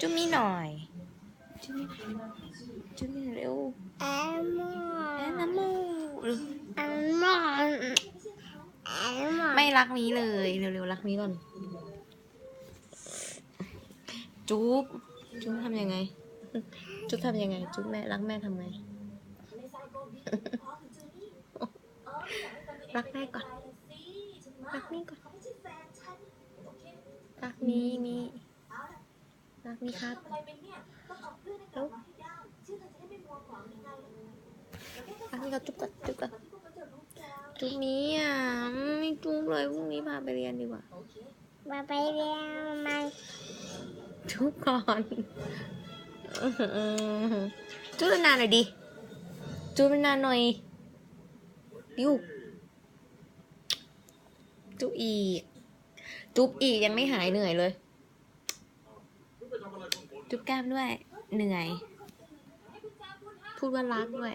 จุ๊บมีหน่อย จุ๊บมีจุ๊บมีเร็วแอมมอแอนมูแอมมอแอมมอไม่รักนี้เลยเร็วๆรักนี้ก่อน จุ๊บจุ๊บทำยังไง จุ๊บทำยังไง จุ๊บแม่รักแม่ทำไง รักแม่ก่อน รักนี่ก่อน รักนี้นี่ รักนี้ครับแล้วรักนี้ก็จุ๊บก่อนจุ๊บก่อนจุ๊บนี้อะไม่จุ๊บเลยพรุ่งนี้พาไปเรียนดีกว่ามาไปเรียนมาจุ๊บก่อนจุ๊บนานๆหน่อยดิจุ๊บนานๆหน่อยดิวจุ๊บอีกจุ๊บอีกยังไม่หายเหนื่อยเลย จุ๊บแก้มด้วย เหนื่อย พูดว่ารักด้วย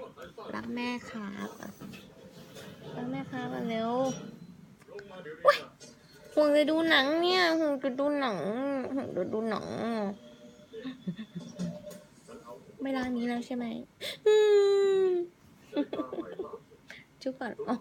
รักแม่ครับรักแม่ครับเร็วห่วงจะดูหนังเนี่ยห่วงจะดูหนังห่วงจะดูหนัง ไม่รักนี้แล้วใช่ไหมจุ๊บก่อนอ。